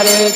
Hare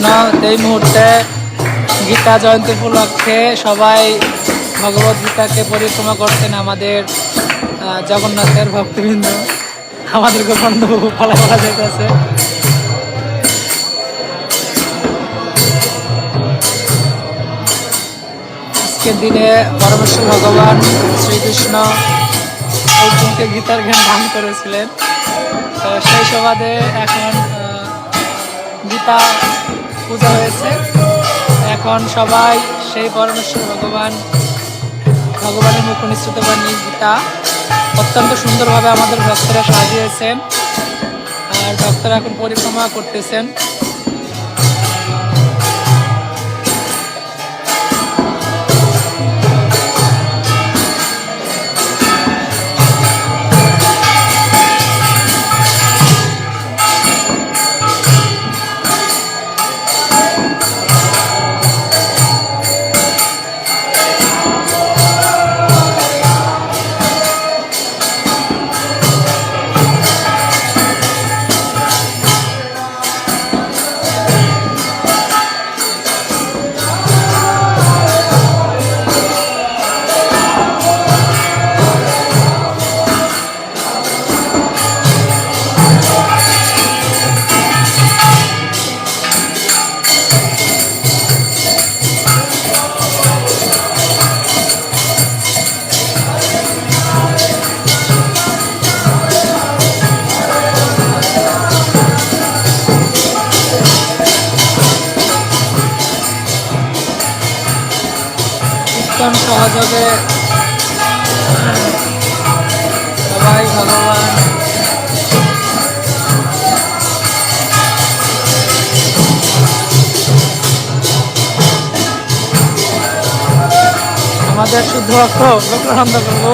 Krishna, এই মুহূর্তে গীতা জয়ন্তী উপলক্ষে সবাই ভগবত গীতাকে পরিক্রমা করতেন আমাদের জগন্নাথের ভক্তবৃন্দ। আমাদেরকে বন্ধু ফলা ফলা যেতেছে আজকের দিনে পরমেশ্বর ভগবান শ্রীকৃষ্ণ অর্জুনকে গীতার জ্ঞান দান করেছিলেন। তো সেই সবাদে এখন গীতা পূজা হয়েছে। এখন সবাই সেই পরমেশ্বর ভগবান, ভগবানের মুখ নিশ্চিত বাণী, গীতা অত্যন্ত সুন্দরভাবে আমাদের ভক্তরা সাজিয়েছেন আর ভক্তরা এখন পরিক্রমা করতেছেন। সহযোগে সবাই ভগবান। আমাদের শুদ্ধ লোকানন্দ প্রভু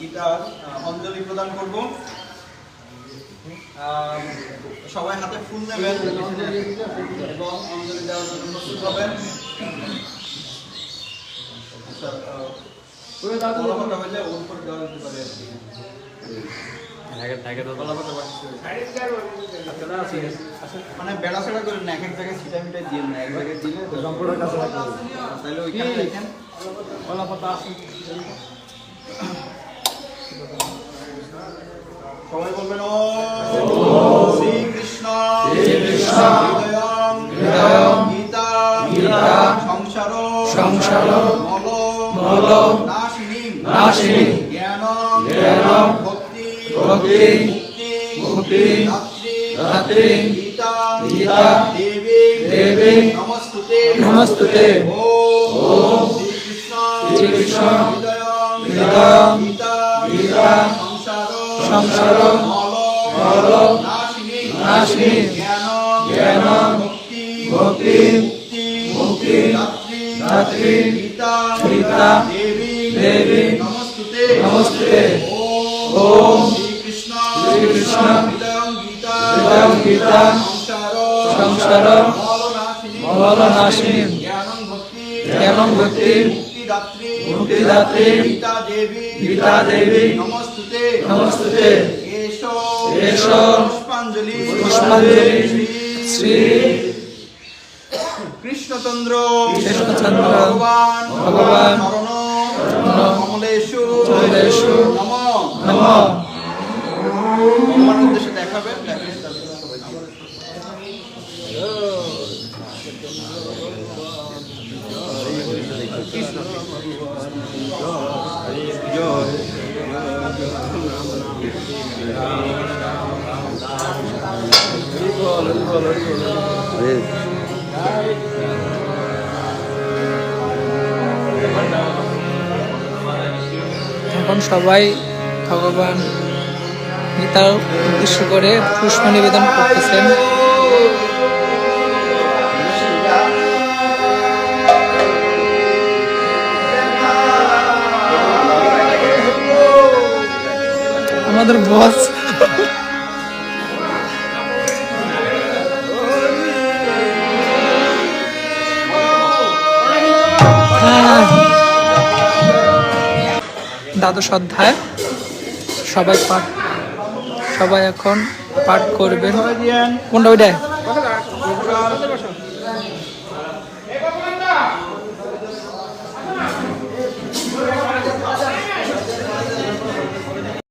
গীতার অঞ্জলি প্রদান করব। সবাই হাতে ফুল নেবেন এবং অঞ্জলি দেওয়ার জন্য প্রস্তুত হবেন। আচ্ছা, ওর উপর দেওয়া যেতে পারে আর কি। মানে বেড়া সেড়া করে না এক এক জায়গায় ছিটা মিটাই দিয়ে না এক জায়গায় দিলে তো সম্পূর্ণ কাছে তাহলে ওইখানে দেখেন সবাই বলবেন ও শ্রীকৃষ্ণ হৃদয়ং গীতা সংসার সংসার মল মল নাশিনী। নাশিনী। ভক্তি মুক্তি ধাত্রী গীতা দেবী নমস্তুতে নমস্তুতে ওম শ্রীকৃষ্ণ হৃদয়ং গীতা সংসার মল নাশিনী জ্ঞানং ভক্তি মুক্তি ধাত্রী গীতা দেবী নমস্তুতে নমস্তুতে ওম গীতা সংসার মলনাশিনী মলনাশিনী জ্ঞানং ভক্তি মুক্তিদাত্রী গীতা দেবী নমস্তুতে পুষ্পাঞ্জলি শ্রী কৃষ্ণচন্দ্র কৃষ্ণচন্দ্র ভগবান ভগবান কমলেশু নম। নম ভগবান উদ্দেশ্যে দেখাবেন দেখালে তারপরে সবাই খাবে। এখন সবাই ভগবান গীতার উদ্দেশ্য করে পুষ্প নিবেদন করতেছেন। আমাদের বস দ্বাদশ অধ্যায়। সবাই পাঠ সবাই এখন পাঠ করবেন। কোনটা ওইটায়